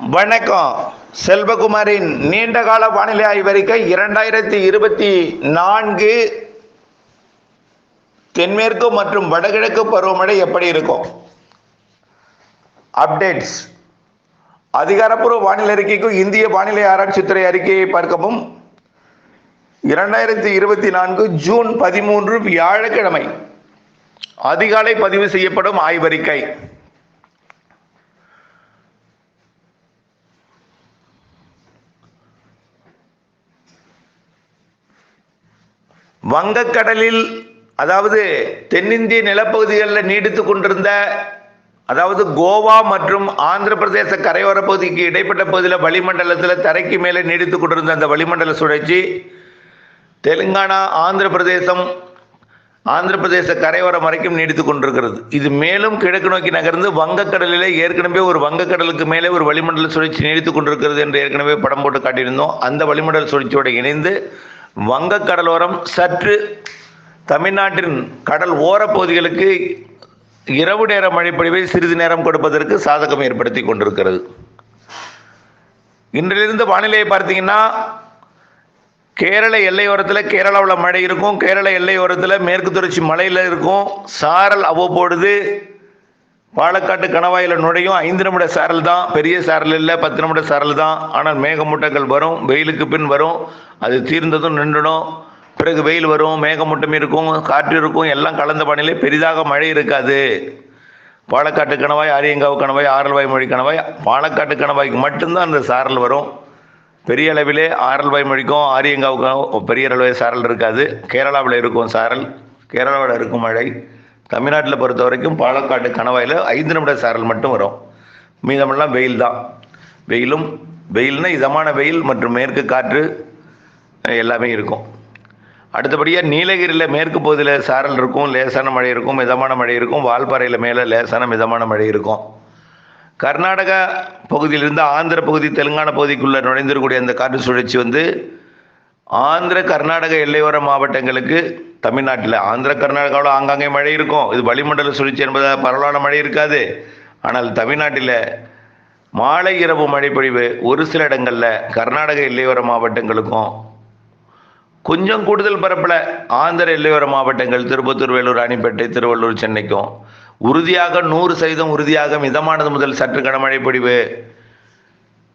வணக்கம். செல்வகுமாரின் நீண்டகால வானிலை ஆய்வறிக்கை இரண்டாயிரத்தி இருபத்தி நான்கு தென்மேற்கு மற்றும் வடகிழக்கு பருவமழை எப்படி இருக்கும்? அப்டேட்ஸ். அதிகாரப்பூர்வ வானிலை அறிக்கைக்கும் இந்திய வானிலை ஆராய்ச்சித்துறை அறிக்கையை பார்க்கவும். இரண்டாயிரத்தி இருபத்தி நான்கு ஜூன் பதிமூன்று வியாழக்கிழமை. அதிகாலை பதிவு செய்யப்படும் ஆய்வறிக்கை. வங்கக்கடலில் அதாவது தென்னிந்திய நிலப்பகுதிகளில் நீடித்து கொண்டிருந்த அதாவது கோவா மற்றும் ஆந்திர பிரதேச கரையோர பகுதிக்கு இடைப்பட்ட பகுதியில் வளிமண்டலத்தில் தரைக்கு மேலே நீடித்து கொண்டிருந்த அந்த வளிமண்டல சுழற்சி தெலுங்கானா ஆந்திர பிரதேசம் ஆந்திர பிரதேச கரையோரம் வரைக்கும் நீடித்து கொண்டிருக்கிறது. இது மேலும் கிழக்கு நோக்கி நகர்ந்து வங்கக்கடலில் ஏற்கனவே ஒரு வங்கக்கடலுக்கு மேலே ஒரு வளிமண்டல சுழற்சி நீடித்து கொண்டிருக்கிறது என்று ஏற்கனவே படம் போட்டு காட்டியிருந்தோம். அந்த வளிமண்டல சுழற்சியோடு இணைந்து வங்கக்கடலோரம் சற்று தமிழ்நாட்டின் கடல் ஓரப்பகுதிகளுக்கு இரவு நேர மழைப்பொழிவை சிறிது நேரம் கொடுப்பதற்கு சாதகம் ஏற்படுத்தி கொண்டிருக்கிறது. இன்றிலிருந்து வானிலையை பார்த்தீங்கன்னா கேரள எல்லையோரத்தில் கேரளாவில் மழை இருக்கும். கேரள எல்லையோரத்தில் மேற்கு தொடர்ச்சி மலையில் இருக்கும். சாரல் அவ்வப்பொழுது பாலக்காட்டு கணவாயில் நுழையும் ஐந்து நிமிட சாரல் தான். பெரிய சாரல் இல்லை பத்து நிமிட சாரல் தான். ஆனால் மேகமூட்டங்கள் வரும் வெயிலுக்கு பின் வரும். அது தீர்ந்ததும் நின்றுடும். பிறகு வெயில் வரும் மேகமூட்டம் இருக்கும் காற்று இருக்கும் எல்லாம் கலந்த பணியிலே பெரிதாக மழை இருக்காது. பாலக்காட்டு கணவாய் ஆரியங்காவு கணவாய் ஆரல்வாய் மொழி கணவாய் பாலக்காட்டு கணவாய்க்கு மட்டும்தான் அந்த சாரல் வரும். பெரிய அளவிலே ஆரல்வாய் மொழிக்கும் ஆரியங்காவுக்கும் பெரிய அளவில் சாரல் இருக்காது. கேரளாவில் இருக்கும் சாரல் கேரளாவில் இருக்கும் மழை. தமிழ்நாட்டில் பொறுத்த வரைக்கும் பாலக்காட்டு கணவாயில் ஐந்து நிமிட சாரல் மட்டும் வரும். மீதமெல்லாம் வெயில் தான். வெயிலும் வெயில்னா இதமான வெயில் மற்றும் மேற்கு காற்று எல்லாமே இருக்கும். அடுத்தபடியாக நீலகிரியில் மேற்கு பகுதியில் சாரல் இருக்கும் லேசான மழை இருக்கும் மிதமான மழை இருக்கும் வால்பாறையில் மேலே லேசான மிதமான மழை இருக்கும். கர்நாடகா பகுதியிலிருந்து ஆந்திர பகுதி தெலுங்கானா பகுதிக்குள்ளே நுழைந்திருக்கக்கூடிய அந்த காற்று சுழற்சி வந்து ஆந்திர கர்நாடக எல்லையோர மாவட்டங்களுக்கு தமிழ்நாட்டில் ஆந்திர கர்நாடகாவில் ஆங்காங்கே மழை இருக்கும். இது வளிமண்டல சுழற்சி என்பதால் பரவலான மழை இருக்காது. ஆனால் தமிழ்நாட்டில் மாலை இரவு மழைப்பொழிவு ஒரு சில இடங்களில் கர்நாடக எல்லையோர மாவட்டங்களுக்கும் கொஞ்சம் கூடுதல் பரப்பில் ஆந்திர எல்லையோர மாவட்டங்கள். திருப்பத்தூர் வேலூர் ராணிப்பேட்டை திருவள்ளூர் சென்னைக்கும் உறுதியாக நூறு சதவீதம் உறுதியாக மிதமானது முதல் சற்று கனமழை பொழிவு.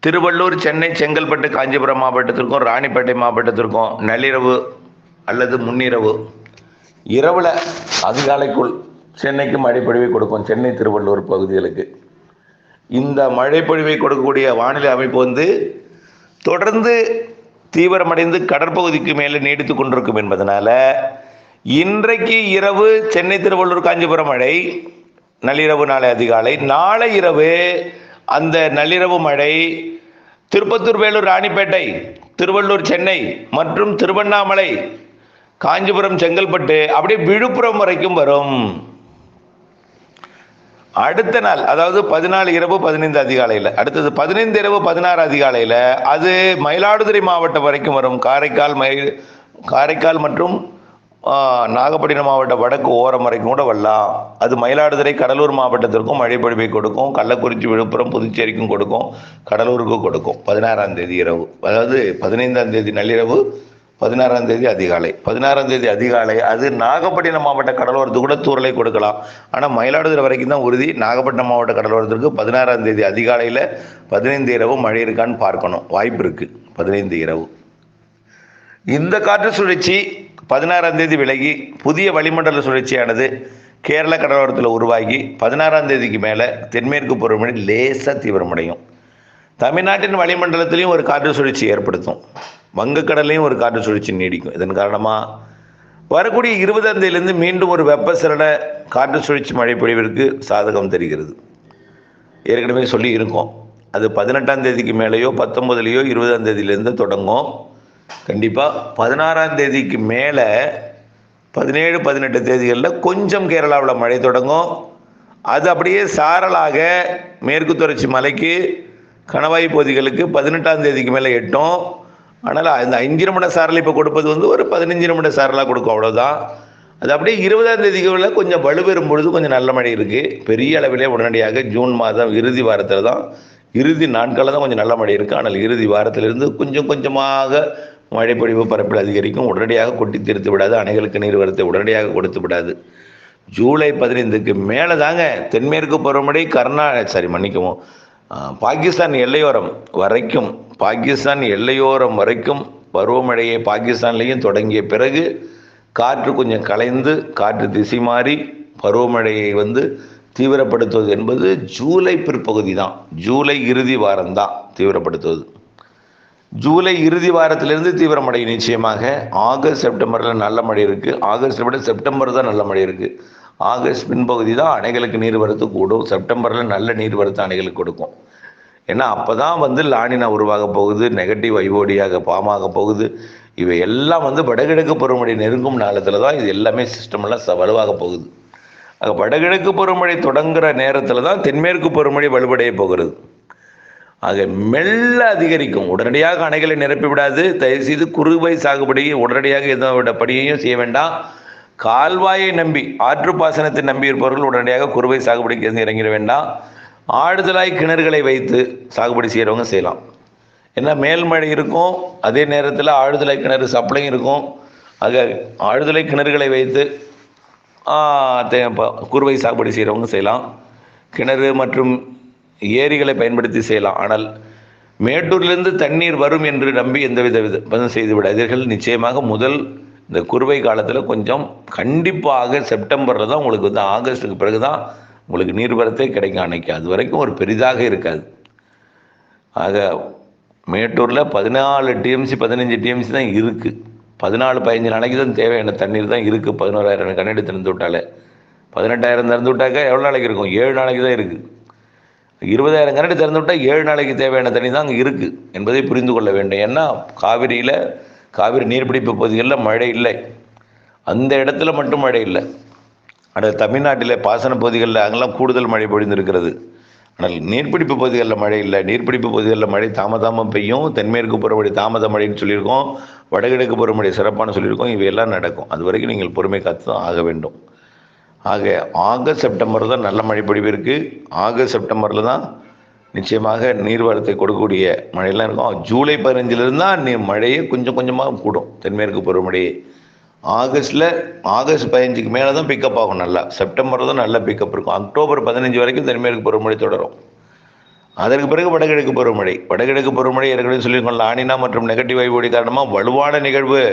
திருவள்ளூர் சென்னை செங்கல்பட்டு காஞ்சிபுரம் மாவட்டத்திற்கும் ராணிப்பேட்டை மாவட்டத்திற்கும் நள்ளிரவு அல்லது முன்னிரவு இரவில் அதிகாலைக்குள் சென்னைக்கு மழைப்பொழிவை கொடுக்கும் சென்னை திருவள்ளூர் பகுதிகளுக்கு. இந்த மழைப்பொழிவை கொடுக்கக்கூடிய வானிலை அமைப்பு வந்து தொடர்ந்து தீவிரமடைந்து கடற்பகுதிக்கு மேலே நீடித்து கொண்டிருக்கும் என்பதனால இன்றைக்கு இரவு சென்னை திருவள்ளூர் காஞ்சிபுரம் மழை நள்ளிரவு நாளை அதிகாலை நாளை இரவு அந்த நள்ளிரவு மழை திருப்பத்தூர் வேலூர் ராணிப்பேட்டை திருவள்ளூர் சென்னை மற்றும் திருவண்ணாமலை காஞ்சிபுரம் செங்கல்பட்டு அப்படியே விழுப்புரம் வரைக்கும் வரும். அடுத்த நாள் அதாவது பதினாலு இரவு பதினைந்து அதிகாலையில் அடுத்தது பதினைந்து இரவு பதினாறு அதிகாலையில் அது மயிலாடுதுறை மாவட்டம் வரைக்கும் வரும். காரைக்கால் மயில் காரைக்கால் மற்றும் நாகப்பட்டினம் மாவட்ட வடக்கு ஓரம் வரைக்கும் கூட வரலாம். அது மயிலாடுதுறை கடலூர் மாவட்டத்திற்கும் மழைப்பொழிவை கொடுக்கும். கள்ளக்குறிச்சி விழுப்புரம் புதுச்சேரிக்கும் கொடுக்கும். கடலூருக்கும் கொடுக்கும். பதினாறாம் தேதி இரவு அதாவது பதினைந்தாம் தேதி நள்ளிரவு பதினாறாம் தேதி அதிகாலை. பதினாறாம் தேதி அதிகாலை. அது நாகப்பட்டினம் மாவட்ட கடலோரத்துக்கு கூட தூரலை கொடுக்கலாம். ஆனால் மயிலாடுதுறை வரைக்கும் தான் உறுதி. நாகப்பட்டினம் மாவட்ட கடலோரத்திற்கு பதினாறாம் தேதி அதிகாலையில் பதினைந்து இரவு மழை இருக்கான்னு பார்க்கணும். வாய்ப்பு இருக்குது பதினைந்து இரவு. இந்த காற்று சுழற்சி பதினாறாம் தேதி விலகி புதிய வளிமண்டல சுழற்சியானது கேரள கடலோரத்தில் உருவாகி பதினாறாம் தேதிக்கு மேலே தென்மேற்கு பருவமழை லேசாக தீவிரமடையும். தமிழ்நாட்டின் வளிமண்டலத்திலையும் ஒரு காற்று சுழற்சி ஏற்படுத்தும். வங்கக்கடலையும் ஒரு காற்று சுழற்சி நீடிக்கும். இதன் காரணமாக வரக்கூடிய இருபதாம் தேதியிலிருந்து மீண்டும் ஒரு வெப்பசலன காற்று சுழற்சி மழை பொழிவிற்கு சாதகம் தெரிகிறது. ஏற்கனவே சொல்லி இருக்கோம் அது பதினெட்டாம் தேதிக்கு மேலேயோ பத்தொம்பதுலேயோ இருபதாம் தேதியிலேருந்து தொடங்கும். கண்டிப்பாக பதினாறாம் தேதிக்கு மேலே பதினேழு பதினெட்டு தேதிகளில் கொஞ்சம் கேரளாவில் மழை தொடங்கும். அது அப்படியே சாரலாக மேற்கு தொடர்ச்சி மலைக்கு கணவாய் பகுதிகளுக்கு பதினெட்டாம் தேதிக்கு மேலே எட்டும். ஆனால் அந்த அஞ்சு நிமிட சாரல் இப்போ கொடுப்பது வந்து ஒரு பதினஞ்சு நிமிட சாரலாக கொடுக்கும் அவ்வளோதான் அது அப்படியே இருபதாம் தேதிக்குள்ள கொஞ்சம் வலுப்பெறும் பொழுது கொஞ்சம் நல்ல மழை இருக்குது பெரிய அளவிலே உடனடியாக ஜூன் மாதம் இறுதி வாரத்தில் தான் இறுதி நாட்களில் தான் கொஞ்சம் நல்ல மழை இருக்குது ஆனால் இறுதி வாரத்திலிருந்து கொஞ்சம் கொஞ்சமாக மழைப்பொழிவு பரப்பில் அதிகரிக்கும். உடனடியாக கொட்டி தீர்த்து விடாது அணைகளுக்கு நீர் வரத்தை உடனடியாக கொடுத்து விடாது. ஜூலை பதினைந்துக்கு மேலே தாங்க தென்மேற்கு பருவமழை கர்நாடக சாரி மன்னிக்கவும் பாகிஸ்தான் எல்லையோரம் வரைக்கும் பாகிஸ்தான் எல்லையோரம் வரைக்கும் பருவமழையை பாகிஸ்தான்லேயும் தொடங்கிய பிறகு காற்று கொஞ்சம் கலைந்து காற்று திசை மாறி பருவமழையை வந்து தீவிரப்படுத்துவது என்பது ஜூலை பிற்பகுதி தான் ஜூலை இறுதி வாரம் தான் தீவிரப்படுத்துவது. ஜூலை இறுதி வாரத்திலிருந்து தீவிரமடையும் நிச்சயமாக ஆகஸ்ட் செப்டம்பரில் நல்ல மழை இருக்குது ஆகஸ்ட் விட செப்டம்பர் தான் நல்ல மழை இருக்குது ஆகஸ்ட் பின்பகுதி தான் அணைகளுக்கு நீர்வரத்து கூடும். செப்டம்பரில் நல்ல நீர்வரத்து அணைகளுக்கு கொடுக்கும். ஏன்னா அப்போ தான் வந்து லானினா உருவாக போகுது நெகட்டிவ் ஐஓடியாக பாமாக போகுது. இவை எல்லாம் வந்து வடகிழக்கு பருவமழை நெருங்கும் நாளத்தில் தான் இது எல்லாமே சிஸ்டமெல்லாம் ச வலுவாக போகுது. ஆக வடகிழக்கு பருவமழை தொடங்குகிற நேரத்தில் தான் தென்மேற்கு பருவமழை வலுவடைய போகிறது. ஆக மெல்ல அதிகரிக்கும். உடனடியாக அணைகளை நிரப்பி விடாது. தயவுசெய்து குறுவை சாகுபடியை உடனடியாக எந்த பணியையும் செய்ய வேண்டாம். கால்வாயை நம்பி ஆற்று பாசனத்தை நம்பி இருப்பவர்கள் உடனடியாக குறுவை சாகுபடிக்கு இறங்கிட வேண்டாம். ஆடுதலாய் கிணறுகளை வைத்து சாகுபடி செய்கிறவங்க செய்யலாம். ஏன்னா மேல்மழை இருக்கும் அதே நேரத்தில் ஆழ்துளை கிணறு சப்ளையும் இருக்கும். ஆக ஆழ்துளை கிணறுகளை வைத்து குறுவை சாகுபடி செய்கிறவங்க செய்யலாம். கிணறு மற்றும் ஏரிகளை பயன்படுத்தி செய்யலாம். ஆனால் மேட்டூர்லேருந்து தண்ணீர் வரும் என்று நம்பி எந்தவித வித பதம் செய்து விடாதீர்கள் நிச்சயமாக முதல் இந்த குறுவை காலத்தில் கொஞ்சம் கண்டிப்பாக செப்டம்பரில் தான் உங்களுக்கு வந்து ஆகஸ்ட்டுக்கு பிறகு தான் உங்களுக்கு நீர்வரத்தே கிடைக்கும் அன்னைக்கு. அது வரைக்கும் ஒரு பெரிதாக இருக்காது. ஆக மேட்டூரில் பதினாலு டிஎம்சி பதினஞ்சு டிஎம்சி தான் இருக்குது பதினாலு பதினஞ்சு நாளைக்கு தான் தேவையான தண்ணீர் தான் இருக்குது பதினோராயிரம் கண்ணடி திறந்து விட்டாலே. பதினெட்டாயிரம் திறந்து விட்டாக்கா எவ்வளோ நாளைக்கு இருக்கும்? ஏழு நாளைக்கு தான் இருக்குது இருபதாயிரம் கரண்டி திறந்து விட்டால் ஏழு நாளைக்கு தேவையான தண்ணி தான் அங்கே இருக்குது என்பதை புரிந்து கொள்ள வேண்டும். ஏன்னா காவிரியில் காவிரி நீர்பிடிப்பு பகுதிகளில் மழை இல்லை. அந்த இடத்துல மட்டும் மழை இல்லை. ஆனால் தமிழ்நாட்டில் பாசன பகுதிகளில் அங்கெல்லாம் கூடுதல் மழை பொழிந்திருக்கிறது. ஆனால் நீர்பிடிப்பு பகுதிகளில் மழை இல்லை. நீர்பிடிப்பு பகுதிகளில் மழை தாமதமாக பெய்யும். தென்மேற்கு பருவமழை தாமத மழைன்னு சொல்லியிருக்கோம். வடகிழக்கு பருவமழை சிறப்பான சொல்லியிருக்கோம். இவையெல்லாம் நடக்கும். அது வரைக்கும் நீங்கள் பொறுமை காத்து தான் ஆக வேண்டும். ஆக ஆகஸ்ட் செப்டம்பர் தான் நல்ல மழை பொழிவு இருக்குது ஆகஸ்ட் செப்டம்பரில் தான் நிச்சயமாக நீர்வரத்தை கொடுக்கக்கூடிய மழையெல்லாம் இருக்கும். ஜூலை பதினஞ்சிலிருந்து தான் நீ மழையே கொஞ்சம் கொஞ்சமாக கூடும். தென்மேற்கு பருவமழையே. ஆகஸ்ட்டில் ஆகஸ்ட் பதினஞ்சுக்கு மேலே தான் பிக்கப் ஆகும் நல்லா. செப்டம்பர் தான் நல்ல பிக்கப் இருக்கும். அக்டோபர் பதினஞ்சு வரைக்கும் தென்மேற்கு பருவமழை தொடரும். அதற்கு பிறகு வடகிழக்கு பருவமழை. வடகிழக்கு பருவமழை ஏற்கனவே சொல்லியிருக்கோம். லானினா மற்றும் நெகட்டிவ் வைபோடி காரணமாக வலுவான நிகழ்வு.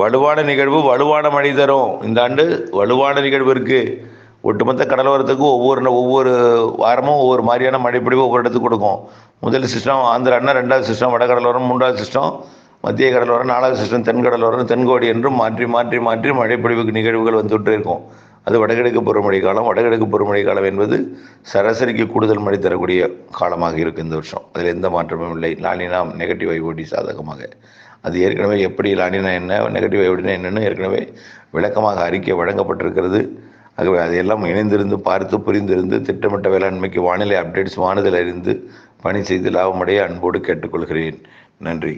வலுவான நிகழ்வு வலுவான மழை தரும். இந்த ஆண்டு வலுவான நிகழ்வு இருக்குது ஒட்டுமொத்த கடலோரத்துக்கு ஒவ்வொரு ஒவ்வொரு வாரமும் ஒவ்வொரு மாதிரியான மழைப்பிடிவு ஒவ்வொரு இடத்துக்கு கொடுக்கும். முதல் சிஸ்டம் ஆந்திரான்னா ரெண்டாவது சிஸ்டம் வடகடலோரம் மூன்றாவது சிஸ்டம் மத்திய கடலோரம் நாலாவது சிஸ்டம் தென்கடலோரம் தென்கோடி என்றும் மாற்றி மாற்றி மாற்றி மழைப்பிடிவுக்கு நிகழ்வுகள் வந்துட்டு இருக்கும். அது வடகிழக்கு பருவமழை காலம். வடகிழக்கு பருவமழை காலம் என்பது சராசரிக்கு கூடுதல் மழை தரக்கூடிய காலமாக இருக்குது இந்த வருஷம். அதில் எந்த மாற்றமும் இல்லை. லானினா நெகட்டிவ் ஐஓடி சாதகமாக. அது ஏற்கனவே எப்படி லானினா என்ன நெகட்டிவ் ஐஓடினா என்னென்னு ஏற்கனவே விளக்கமாக அறிக்கை வழங்கப்பட்டிருக்கிறது. ஆகவே அதையெல்லாம் இணைந்திருந்து பார்த்து புரிந்திருந்து திட்டமிட்ட வேளாண்மைக்கு வானிலை அப்டேட்ஸ் வானதில் அறிந்து பணி செய்து லாபமடைய அன்போடு கேட்டுக்கொள்கிறேன். நன்றி.